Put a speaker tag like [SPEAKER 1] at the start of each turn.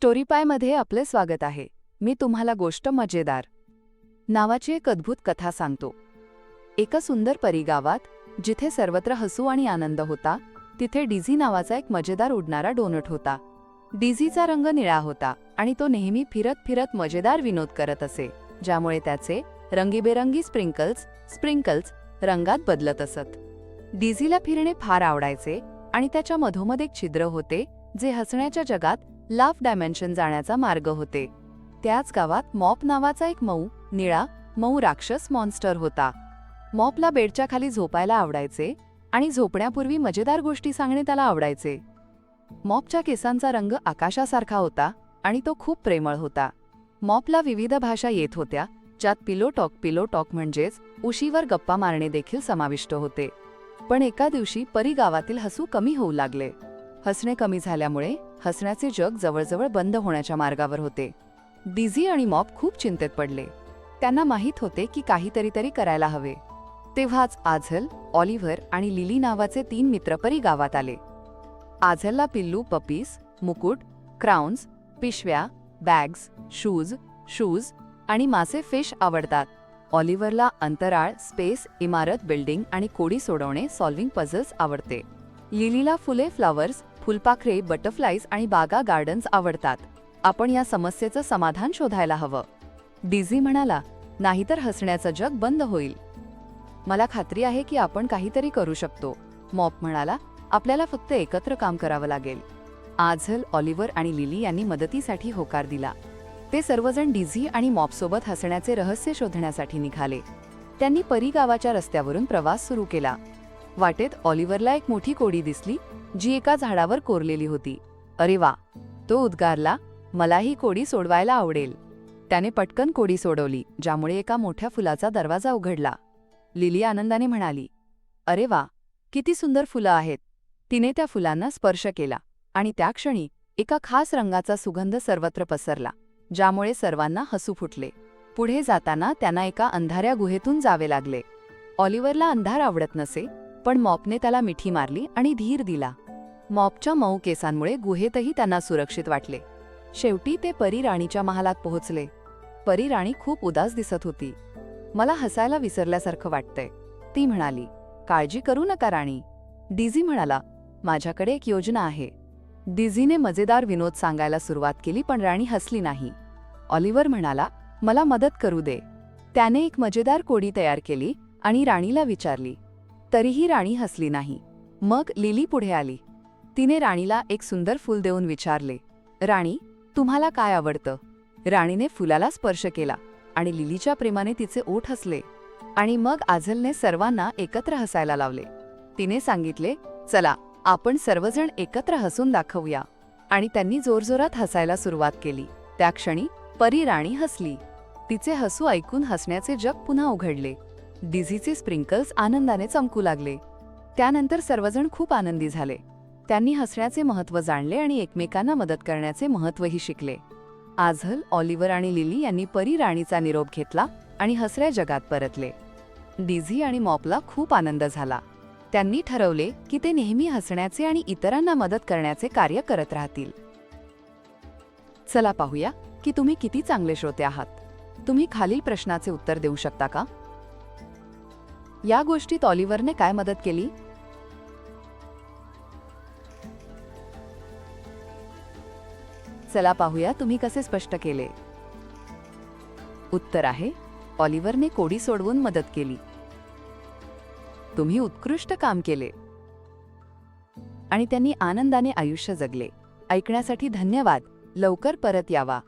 [SPEAKER 1] स्टोरीपायमध्ये आपले स्वागत आहे. मी तुम्हाला गोष्ट मजेदार. नावाची एक अद्भुत कथा सांगतो. एका सुंदर परिगावात जिथे सर्वत्र हसू आणि आनंद होता तिथे डिझी नावाचा एक मजेदार उडणारा डोनट होता. डिझीचा रंग निळा होता आणि तो नेहमी फिरत फिरत मजेदार विनोद करत असे ज्यामुळे त्याचे रंगीबेरंगी स्प्रिंकल्स स्प्रिंकल्स रंगात बदलत असत. डिझीला फिरणे फार आवडायचे आणि त्याच्या मधोमध एक छिद्र होते जे हसण्याच्या जगात लाफ डायमेन्शन जाण्याचा मार्ग होते. त्याच गावात मॉप नावाचा एक मऊ निळा मऊ राक्षस मॉन्स्टर होता. मॉपला बेडच्या खाली झोपायला आवडायचे आणि झोपण्यापूर्वी मजेदार गोष्टी सांगणे त्याला आवडायचे. मॉपच्या केसांचा रंग आकाशासारखा होता आणि तो खूप प्रेमळ होता. मॉपला विविध भाषा येत होत्या ज्यात पिलो टॉक पिलो टॉक म्हणजेच उशीवर गप्पा मारणे देखील समाविष्ट होते. पण एका दिवशी परी गावातील हसू कमी होऊ लागले. हसणे कमी झाल्यामुळे हसण्याचे जग जवळजवळ बंद होण्याच्या मार्गावर होते. डिझी आणि मॉप खूप चिंतेत पडले. त्यांना माहीत होते की काहीतरी तरी करायला हवे. तेव्हाच आझल ऑलिव्हर आणि लिली नावाचे तीन मित्र परी गावात आले. आझलला पिल्लू पपीस मुकुट क्राउन्स पिशव्या बॅग्स शूज शूज आणि मासे फिश आवडतात. ऑलिव्हरला अंतराळ स्पेस इमारत बिल्डिंग आणि कोडी सोडवणे सॉल्विंग पझल्स आवडते. लिलीला फुले फ्लॉवर्स फुलपाखरे बटरफ्लाईज आणि बागा गार्डन्स आवडतात. आपण या समस्येचं समाधान शोधायला हवं. डिझी म्हणाला नाहीतर हसण्याचं जग बंद होईल. मला खात्री आहे की आपण काहीतरी करू शकतो. मॉप म्हणाला आपल्याला फक्त एकत्र काम करावं लागेल. आझल ऑलिव्हर आणि लिली यांनी मदतीसाठी होकार दिला. ते सर्वजण डिझी आणि मॉपसोबत हसण्याचे रहस्य शोधण्यासाठी निघाले. त्यांनी परी गावाच्या रस्त्यावरून प्रवास सुरू केला. वाटेत ऑलिव्हरला एक मोठी कोडी दिसली जी एका झाडावर कोरलेली होती. अरे वा! तो उद्गारला मला ही कोडी सोडवायला आवडेल. त्याने पटकन कोडी सोडवली ज्यामुळे एका मोठ्या फुलाचा दरवाजा उघडला. लिली आनंदाने म्हणाली अरे वा! किती सुंदर फुलं आहेत. तिने त्या फुलांना स्पर्श केला आणि त्या क्षणी एका खास रंगाचा सुगंध सर्वत्र पसरला ज्यामुळे सर्वांना हसू फुटले. पुढे जाताना त्यांना एका अंधाऱ्या गुहेतून जावे लागले. ऑलिव्हरला अंधार आवडत नसे पण मॉपने त्याला मिठी मारली आणि धीर दिला. मॉपच्या मऊ केसांमुळे गुहेतही त्यांना सुरक्षित वाटले. शेवटी ते परी राणीच्या महालात पोहोचले. परी राणी खूप उदास दिसत होती. मला हसायला विसरल्यासारखं वाटतंय ती म्हणाली. काळजी करू नका राणी. डिझी म्हणाला माझ्याकडे एक योजना आहे. डिझीने मजेदार विनोद सांगायला सुरुवात केली पण राणी हसली नाही. ऑलिव्हर म्हणाला मला मदत करू दे. त्याने एक मजेदार कोडी तयार केली आणि राणीला विचारली तरीही राणी हसली नाही. मग लिली पुढे आली. तिने राणीला एक सुंदर फूल देऊन विचारले राणी तुम्हाला काय आवडतं? राणीने फुलाला स्पर्श केला आणि लिलीच्या प्रेमाने तिचे ओठ हसले आणि मग आझलने सर्वांना एकत्र हसायला लावले. तिने सांगितले चला आपण सर्वजण एकत्र हसून दाखवूया. आणि त्यांनी जोरजोरात हसायला सुरुवात केली. त्या क्षणी परी राणी हसली. तिचे हसू ऐकून हसण्याचे जग पुन्हा उघडले. डिझीचे स्प्रिंकल्स आनंदाने चमकू लागले. त्यानंतर सर्वजण खूप आनंदी झाले. त्यांनी हसण्याचे महत्त्व जाणले आणि एकमेकांना मदत करण्याचे महत्त्वही शिकले. आझल ऑलिव्हर आणि लिली यांनी परी राणीचा निरोप घेतला आणि हसऱ्या जगात परतले. डिझी आणि मॉपला खूप आनंद झाला. त्यांनी ठरवले की ते नेहमी हसण्याचे आणि इतरांना मदत करण्याचे कार्य करत राहतील. चला पाहूया की तुम्ही किती चांगले श्रोते आहात. तुम्ही खालील प्रश्नाचे उत्तर देऊ शकता का? या गोष्टीत ऑलिव्हरने काय मदत केली? चला पाहूया तुम्ही कसे स्पष्ट केले. उत्तर आहे ऑलिव्हरने कोडी सोडवून मदत केली. तुम्ही उत्कृष्ट काम केले. आणि त्यांनी आनंदाने आयुष्य जगले. ऐकण्यासाठी धन्यवाद. लवकर परत यावा.